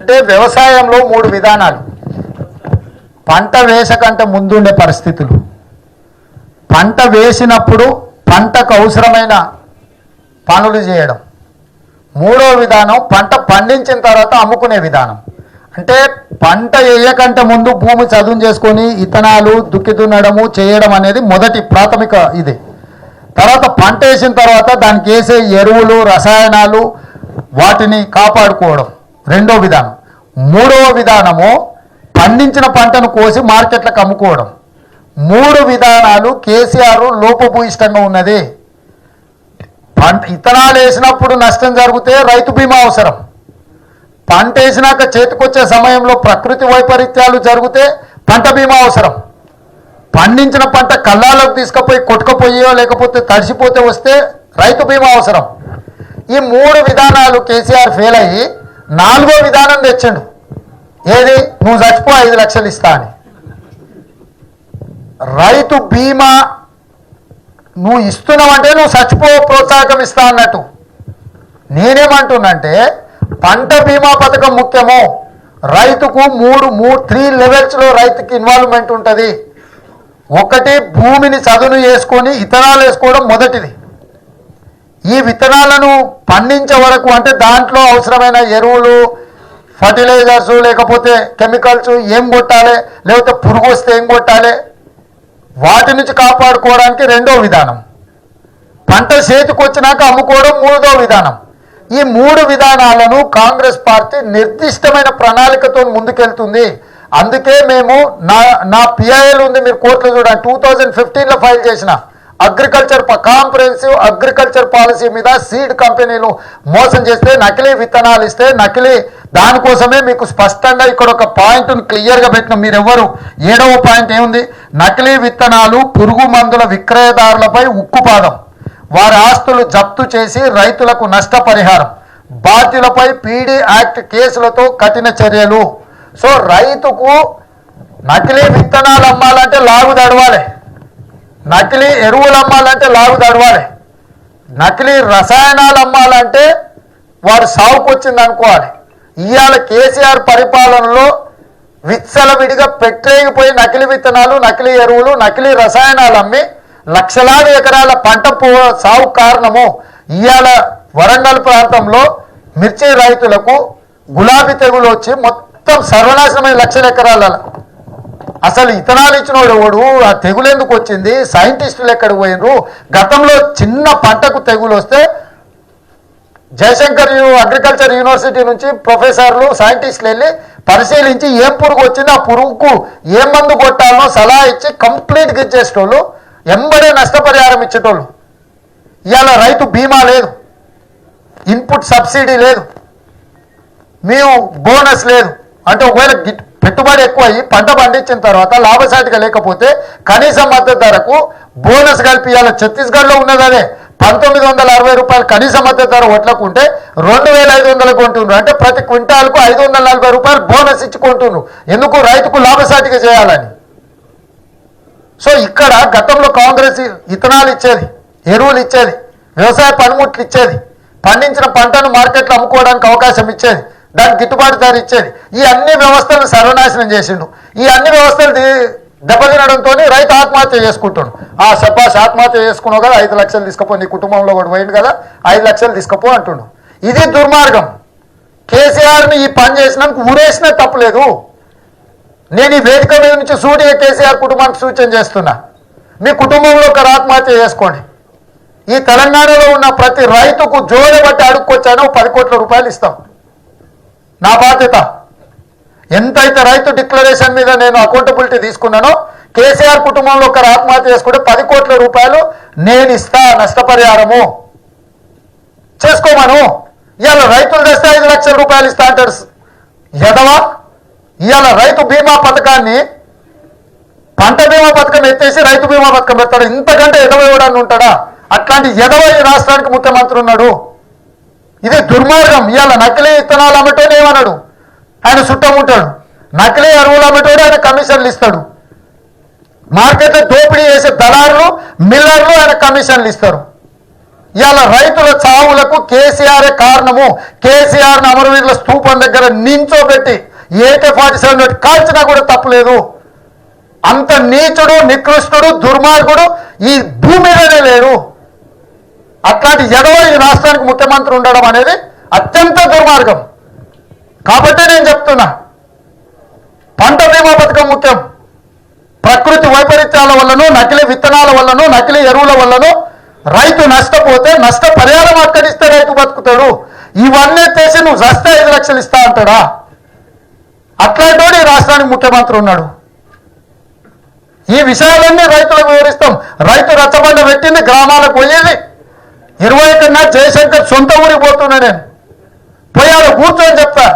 అంటే వ్యవసాయంలో మూడు విధానాలు. పంట వేసకంటే ముందుండే పరిస్థితులు. పంట వేసినప్పుడు పంటకు అవసరమైన పనులు చేయడం. మూడో విధానం పంట పండించిన తర్వాత అమ్ముకునే విధానం. అంటే పంట వేయకంటే ముందు భూమి చదును చేసుకొని ఇత్తనాలు దుక్కి దున్నడము చేయడం అనేది మొదటి ప్రాథమిక ఇది. తర్వాత పంట వేసిన తర్వాత దానికి వేసే ఎరువులు రసాయనాలు వాటిని కాపాడుకోవడం. రెండో విధానం. మూడవ విధానము పండించిన పంటను కోసి మార్కెట్లకు అమ్ముకోవడం. మూడు విధానాలు కేసీఆర్ లోపభూయిష్టంగా ఉన్నది. పంట ఇతనాలు వేసినప్పుడు నష్టం జరిగితే రైతు బీమా అవసరం. పంట వేసినాక చేతికొచ్చే సమయంలో ప్రకృతి వైపరీత్యాలు జరిగితే పంట బీమా అవసరం. పండించిన పంట కళ్ళాలకు తీసుకుపోయి కొట్టుకుపోయో లేకపోతే తడిసిపోతే వస్తే రైతు బీమా అవసరం. ఈ మూడు విధానాలు కేసీఆర్ ఫెయిల్ అయ్యి నాలుగో విధానం తెచ్చిండు. ఏది? నువ్వు చచ్చిపో ఐదు లక్షలు ఇస్తా అని. రైతు బీమా నువ్వు ఇస్తున్నావంటే నువ్వు చచ్చిపో ప్రోత్సాహకం ఇస్తా అన్నట్టు. నేనేమంటున్నంటే పంట బీమా పథకం ముఖ్యము. రైతుకు మూడు మూడు త్రీ లెవెల్స్లో రైతుకి ఇన్వాల్వ్మెంట్ ఉంటుంది. ఒకటి భూమిని చదును చేసుకొని ఇతరాలు వేసుకోవడం మొదటిది. ఈ విత్తనాలను పండించే వరకు అంటే దాంట్లో అవసరమైన ఎరువులు ఫర్టిలైజర్స్ లేకపోతే కెమికల్స్ ఏం కొట్టాలి లేకపోతే పురుగు వస్తే ఏం కొట్టాలి? వాటి నుంచి కాపాడుకోవడానికి రెండో విధానం. పంట చేతికి వచ్చినాక అమ్ముకోవడం మూడో విధానం. ఈ మూడు విధానాలను కాంగ్రెస్ పార్టీ నిర్దిష్టమైన ప్రణాళికతో ముందుకెళ్తుంది. అందుకే మేము నా నా పిఐఎల్ ఉంది మీరు కోర్టులో చూడండి. టూ థౌజండ్ ఫిఫ్టీన్లో ఫైల్ చేసిన. అగ్రికల్చర్ కాంప్రహెన్సివ్ అగ్రికల్చర్ పాలసీ మీద సీడ్ కంపెనీలు మోసం చేస్తే నకిలీ విత్తనాలు ఇస్తే నకిలీ దానికోసమే మీకు స్పష్టంగా ఇక్కడ ఒక పాయింట్ను క్లియర్గా పెట్టిన మీరెవ్వరు? ఏడవ పాయింట్ ఏముంది? నకిలీ విత్తనాలు పురుగు మందుల విక్రయదారులపై ఉక్కుపాదం. వారి ఆస్తులు జప్తు చేసి రైతులకు నష్టపరిహారం. బాధ్యులపై పీడీ యాక్ట్ కేసులతో కఠిన చర్యలు. సో రైతుకు నకిలీ విత్తనాలు అమ్మాలంటే లాగు తడవాలి నకిలీ ఎరువులు అమ్మాలంటే లాగు తడవాలి నకిలీ రసాయనాలు అమ్మాలంటే వారు సాగుకొచ్చింది అనుకోవాలి ఇవాళ కేసీఆర్ పరిపాలనలో విచ్చలవిడిగా పెట్టేగిపోయి నకిలీ విత్తనాలు నకిలీ ఎరువులు నకిలీ రసాయనాలు అమ్మి లక్షలాది ఎకరాల పంట సాగు కారణము ఇవాళ వరంగల్ ప్రాంతంలో మిర్చి రైతులకు గులాబీ తెగులు వచ్చి మొత్తం సర్వనాశనమైన లక్షల ఎకరాల అసలు ఇతనాలు ఇచ్చిన వాడు ఆ తెగులు ఎందుకు వచ్చింది? సైంటిస్టులు ఎక్కడికి పోయినరు? గతంలో చిన్న పంటకు తెగులు వస్తే జయశంకర్ అగ్రికల్చర్ యూనివర్సిటీ నుంచి ప్రొఫెసర్లు సైంటిస్టులు వెళ్ళి పరిశీలించి ఏం పురుగు వచ్చింది ఆ పురుగుకు ఏ మందు కొట్టాలో సలహా ఇచ్చి కంప్లీట్గా ఇచ్చేసేటోళ్ళు ఎంబడే నష్టపరిహారం ఇచ్చేటోళ్ళు. ఇవాళ రైతు బీమా లేదు. ఇన్పుట్ సబ్సిడీ లేదు. మేము బోనస్ లేదు. అంటే ఒకవేళ గిట్- పెట్టుబడి ఎక్కువ అయ్యి పంట పండించిన తర్వాత లాభసాటిగా లేకపోతే కనీస మద్దతు ధరకు బోనస్ కలిపి ఛత్తీస్గఢ్లో ఉన్నది అదే. పంతొమ్మిది వందల అరవై రూపాయలు కనీస మద్దతు ధర ఒట్లకు ఉంటే రెండు వేల ఐదు వందలు కొంటున్నారు అంటే ప్రతి క్వింటాల్కు ఐదు వందల నలభై రూపాయలు బోనస్ ఇచ్చుకుంటున్నారు ఎందుకు? రైతుకు లాభసాటిగా చేయాలని. సో ఇక్కడ గతంలో కాంగ్రెస్ ఇత్తనాలు ఇచ్చేది ఎరువులు ఇచ్చేది వ్యవసాయ పనిముట్లు ఇచ్చేది పండించిన పంటను మార్కెట్లో అమ్ముకోవడానికి అవకాశం ఇచ్చేది. దానికి గిట్టుబాటు ధర ఇచ్చేది. ఈ అన్ని వ్యవస్థలను సర్వనాశనం చేసిండు. ఈ అన్ని వ్యవస్థలు దెబ్బతినడంతో రైతు ఆత్మహత్య చేసుకుంటాడు. ఆ సబ్బాస్ ఆత్మహత్య చేసుకున్నావు కదా ఐదు లక్షలు తీసుకుపో నీ కుటుంబంలో కూడా పోయింది కదా ఐదు లక్షలు తీసుకుపో అంటుండు. ఇది దుర్మార్గం. కేసీఆర్ని ఈ పని చేసినందుకు ఊరేసినా తప్పులేదు నేను ఈ వేదిక మీద నుంచి సూటిగా కేసీఆర్ కుటుంబానికి సూచన చేస్తున్నా. మీ కుటుంబంలో ఒకరు ఆత్మహత్య చేసుకోండి. ఈ తెలంగాణలో ఉన్న ప్రతి రైతుకు జోడబట్టి బట్టి పది కోట్ల రూపాయలు ఇస్తాం. నా బాధ్యత. ఎంతైతే రైతు డిక్లరేషన్ మీద నేను అకౌంటబిలిటీ తీసుకున్నానో కేసీఆర్ కుటుంబంలో ఒకరు ఆత్మహత్య చేసుకుంటే పది కోట్ల రూపాయలు నేను ఇస్తా నష్టపరిహారము. చేసుకోమను. ఇవాళ రైతులు తెస్తే ఐదు లక్షల రూపాయలు ఇస్తా అంటారు. ఎదవా ఇవాళ రైతు బీమా పథకాన్ని పంట బీమా పథకం ఎత్తేసి రైతు బీమా పథకం పెడతాడు. ఇంతకంటే ఎదవ ఇవ్వడానికి ఉంటాడా? అట్లాంటి ఎదవ ఈ రాష్ట్రానికి ముఖ్యమంత్రి ఉన్నాడు. ఇది దుర్మార్గం. ఇవాళ నకిలీ విత్తనాలు అమ్మటోనే ఏమన్నాడు? ఆయన చుట్టం ఉంటాడు. నకిలీ ఎరువులు అమ్మటోడు ఆయన కమిషన్లు ఇస్తాడు. మార్కెట్లో దోపిడీ చేసే దళారులు మిల్లర్లు ఆయన కమిషన్లు ఇస్తారు. ఇవాళ రైతుల చావులకు కేసీఆర్ కారణము. కేసీఆర్ అమరవీరుల స్థూపం దగ్గర నించోబెట్టి ఏకే ఫార్టీ సెవెన్ కాల్చినా కూడా తప్పలేదు. అంత నీచుడు నికృష్టుడు దుర్మార్గుడు ఈ భూమి మీదనే లేడు అట్లాంటి ఎడవ ఈ రాష్ట్రానికి ముఖ్యమంత్రి ఉండడం అనేది అత్యంత దుర్మార్గం. కాబట్టి నేను చెప్తున్నా పంట బీమా పథకం ముఖ్యం. ప్రకృతి వైపరీత్యాల వల్లనూ నకిలీ విత్తనాల వల్లనూ నకిలీ ఎరువుల వల్లనూ రైతు నష్టపోతే నష్ట పరిహారం అక్కడిస్తే రైతు బతుకుతాడు. ఇవన్నీ చేసి నువ్వు చస్తే ఐదు లక్షలు ఇస్తా అంటాడా? అట్లాంటి ఈ రాష్ట్రానికి ముఖ్యమంత్రి ఉన్నాడు. ఈ విషయాలన్నీ రైతులకు వివరిస్తాం. రైతు రచ్చబండ పెట్టింది గ్రామాలకు పోయేది ఇరవై కన్నా జయశంకర్ సొంత ఊరికి పోతున్నా నేను. పోయాడు కూర్చొని చెప్తా.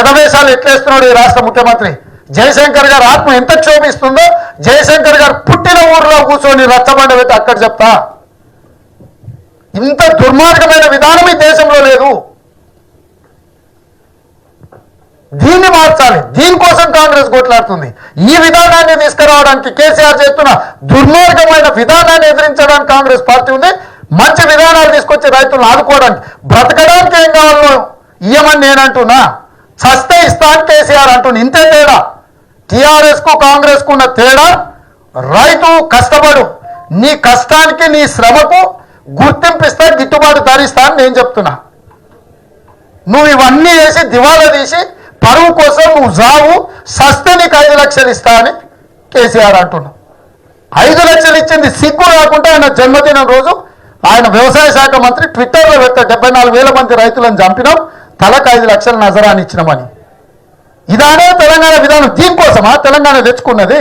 ఎనభైసార్లు ఎట్లేస్తున్నాడు ఈ రాష్ట్ర ముఖ్యమంత్రి? జయశంకర్ గారు ఆత్మ ఎంత క్షోభిస్తుందో జయశంకర్ గారు పుట్టిన ఊర్లో కూర్చొని రచ్చబండ పెట్టి అక్కడ చెప్తా. ఇంత దుర్మార్గమైన విధానం ఈ దేశంలో లేదు. దీన్ని మార్చాలి. దీనికోసం కాంగ్రెస్ కొట్లాడుతుంది. ఈ విధానాన్ని తీసుకురావడానికి కేసీఆర్ చేస్తున్న దుర్మార్గమైన విధానాన్ని ఎదిరించడానికి కాంగ్రెస్ పార్టీ ఉంది. మంచి విధానాలు తీసుకొచ్చి రైతులను ఆదుకోవడానికి బ్రతకడానికి ఏం కావాలో ఇయ్యమని నేను అంటున్నా. చస్తే ఇస్తా అని కేసీఆర్ అంటున్నా. ఇంతే తేడా. టీఆర్ఎస్కు కాంగ్రెస్కు ఉన్న తేడా రైతు కష్టపడు. నీ కష్టానికి నీ శ్రమకు గుర్తింపిస్తా గిట్టుబాటు ధరిస్తా అని నేను చెప్తున్నా. నువ్వు ఇవన్నీ వేసి దివాలా తీసి పరువు కోసం నువ్వు జావు సస్తే నీకు ఐదు లక్షలు ఇస్తా అని కేసీఆర్ అంటున్నావు ఐదు లక్షలు ఇచ్చింది సిగ్గు రాకుండా ఆయన జన్మదినం రోజు ఆయన వ్యవసాయ శాఖ మంత్రి ట్విట్టర్లో పెట్ట డెబ్బై నాలుగు వేల మంది రైతులను చంపినాం. తలకు ఐదు లక్షల నజరాన్ని ఇచ్చినామని. ఇదానే తెలంగాణ విధానం దీనికోసమా? తెలంగాణ తెచ్చుకున్నది?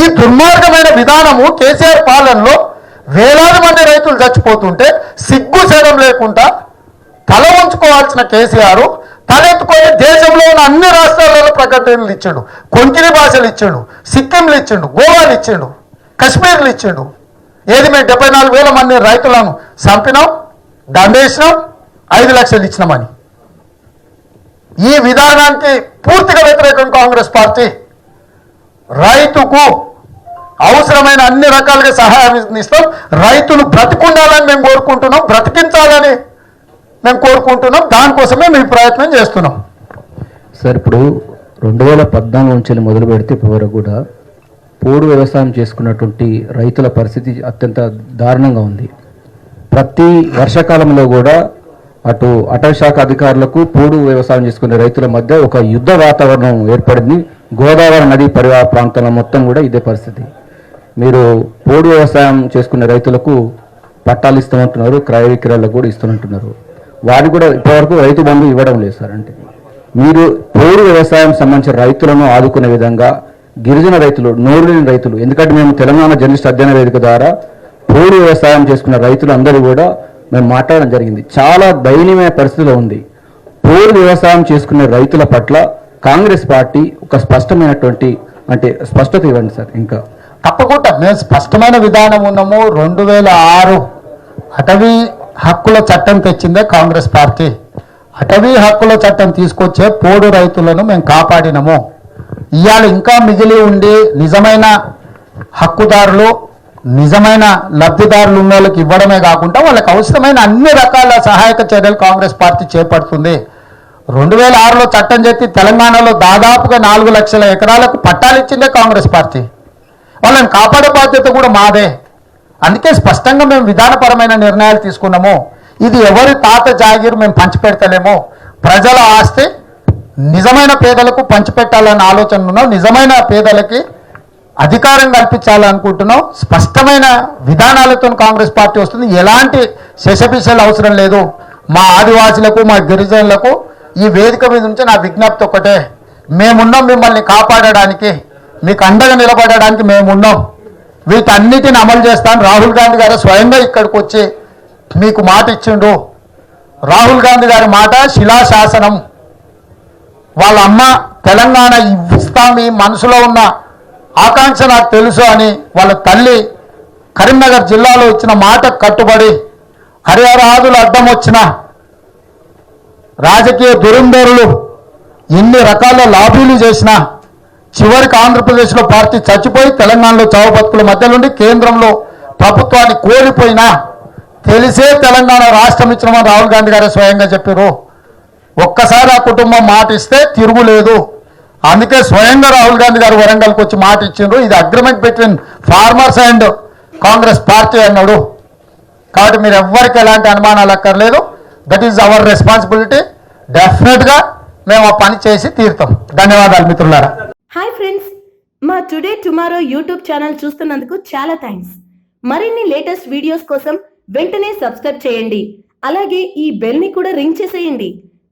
ఈ దుర్మార్గమైన విధానము కేసీఆర్ పాలనలో వేలాది మంది రైతులు చచ్చిపోతుంటే సిగ్గు శరం లేకుండా తల ఉంచుకోవాల్సిన కేసీఆర్ తలెత్తుకొని దేశంలో ఉన్న అన్ని రాష్ట్రాలలో ప్రకటనలు ఇచ్చాడు. కొంకిని భాషలు ఇచ్చాడు సిక్కింలు ఇచ్చిండు గోవాలు ఇచ్చిండు కశ్మీర్లు ఇచ్చిండు. ఏది మేము డెబ్బై నాలుగు వేల మంది రైతులను చంపినాం దండేసినాం ఐదు లక్షలు ఇచ్చినామని. ఈ విధానానికి పూర్తిగా వ్యతిరేకం కాంగ్రెస్ పార్టీ. రైతుకు అవసరమైన అన్ని రకాలుగా సహాయం ఇస్తాం రైతులు బ్రతికుండాలని మేము కోరుకుంటున్నాం బ్రతికించాలని మేము కోరుకుంటున్నాం. దానికోసమే మేము ప్రయత్నం చేస్తున్నాం. సార్ ఇప్పుడు రెండు వేల పద్నాలుగు నుంచి మొదలు పెడితే ఇప్పటి వరకు కూడా పోడు వ్యవసాయం చేసుకున్నటువంటి రైతుల పరిస్థితి అత్యంత దారుణంగా ఉంది. ప్రతి వర్షాకాలంలో కూడా అటు అటవశాఖ అధికారులకు పోడు వ్యవసాయం చేసుకునే రైతుల మధ్య ఒక యుద్ధ వాతావరణం ఏర్పడింది. గోదావరి నది పరివాహ ప్రాంతంలో మొత్తం కూడా ఇదే పరిస్థితి. మీరు పోడు వ్యవసాయం చేసుకునే రైతులకు పట్టాలు ఇస్తామంటున్నారు క్రయ విక్రయాలకు కూడా ఇస్తున్నట్టున్నారు వారికి కూడా ఇప్పటివరకు రైతు బంధు ఇవ్వడం లేదు సార్ అంటే. మీరు పోడు వ్యవసాయం సంబంధించిన రైతులను ఆదుకునే విధంగా గిరిజన రైతులు నోరులేని రైతులు. ఎందుకంటే మేము తెలంగాణ జర్నలిస్ట్ అధ్యయన వేదిక ద్వారా పోడు వ్యవసాయం చేసుకున్న రైతులు అందరూ కూడా మేము మాట్లాడడం జరిగింది. చాలా దయనీయమైన పరిస్థితిలో ఉంది. పోడు వ్యవసాయం చేసుకునే రైతుల పట్ల కాంగ్రెస్ పార్టీ ఒక స్పష్టమైనటువంటి అంటే స్పష్టత ఇవ్వండి సార్ ఇంకా. తప్పకుండా. మేము స్పష్టమైన విధానం ఉన్నాము. రెండు వేల ఆరు అటవీ హక్కుల చట్టం తెచ్చిందే కాంగ్రెస్ పార్టీ. అటవీ హక్కుల చట్టం తీసుకొచ్చే పోడు రైతులను మేము కాపాడినము. ఇవాళ ఇంకా మిగిలి ఉండి నిజమైన హక్కుదారులు నిజమైన లబ్ధిదారులు ఉన్న వాళ్ళకి ఇవ్వడమే కాకుండా వాళ్ళకి అవసరమైన అన్ని రకాల సహాయక చర్యలు కాంగ్రెస్ పార్టీ చేపడుతుంది. రెండు వేల ఆరులో చట్టం చెప్పి తెలంగాణలో దాదాపుగా నాలుగు లక్షల ఎకరాలకు పట్టాలు ఇచ్చిందే కాంగ్రెస్ పార్టీ. వాళ్ళని కాపాడే బాధ్యత కూడా మాదే. అందుకే స్పష్టంగా మేము విధానపరమైన నిర్ణయాలు తీసుకున్నాము. ఇది ఎవరి తాత జాగీరు మేము పంచిపెడతలేము. ప్రజల ఆస్తి నిజమైన పేదలకు పంచిపెట్టాలన్న ఆలోచన ఉన్నాం నిజమైన పేదలకి అధికారం కల్పించాలనుకుంటున్నాం. స్పష్టమైన విధానాలతో కాంగ్రెస్ పార్టీ వస్తుంది. ఎలాంటి శశపిశలు అవసరం లేదు. మా ఆదివాసులకు మా గిరిజనులకు ఈ వేదిక మీద నుంచి నా విజ్ఞప్తి ఒకటే మేమున్నాం మిమ్మల్ని కాపాడడానికి మీకు అండగా నిలబడడానికి మేమున్నాం. వీటన్నిటిని అమలు చేస్తాను. రాహుల్ గాంధీ గారు స్వయంగా ఇక్కడికి వచ్చి మీకు మాట ఇచ్చిండు. రాహుల్ గాంధీ గారి మాట శిలాశాసనం. వాళ్ళ అమ్మ తెలంగాణ ఇస్తాం మనసులో ఉన్న ఆకాంక్ష నాకు తెలుసు అని వాళ్ళ తల్లి కరీంనగర్ జిల్లాలో ఇచ్చిన మాట కట్టుబడి హరిహరాదులు అడ్డం వచ్చిన రాజకీయ దురంధరులు ఎన్ని రకాల లాబీలు చేసినా చివరికి ఆంధ్రప్రదేశ్లో పార్టీ చచ్చిపోయి తెలంగాణలో చావుబతుకుల మధ్య నుండి కేంద్రంలో ప్రభుత్వాన్ని కోల్పోయినా తెలిసే తెలంగాణ రాష్ట్రం ఇచ్చినామని రాహుల్ గాంధీ గారు స్వయంగా చెప్పారు. ఒక్కసారి ఆ కుటుంబం మాట ఇస్తే తిరుగులేదు. అందుకే స్వయంగా రాహుల్ గాంధీ గారు వరంగల్కి వచ్చి మాట ఇచ్చిండ్రు ఇది agreement between farmers and Congress party అన్నాడు. కాబట్టి మీరు ఎవ్వరికి ఎలాంటి అనుమానాలు అక్కర్లేదు. దట్ ఈజ్ అవర్ రెస్పాన్సిబిలిటీ డెఫినెట్గా మేము ఆ పని చేసి తీరుతాం. ధన్యవాదాలు మిత్రులారా. హాయ్ ఫ్రెండ్స్ మా టుడే టుమారో యూట్యూబ్ ఛానల్ చూస్తున్నందుకు చాలా థ్యాంక్స్ మరిన్ని లేటెస్ట్ వీడియోస్ కోసం వెంటనే సబ్స్క్రైబ్ చేయండి. అలాగే ఈ బెల్ని కూడా రింగ్ చేసేయండి.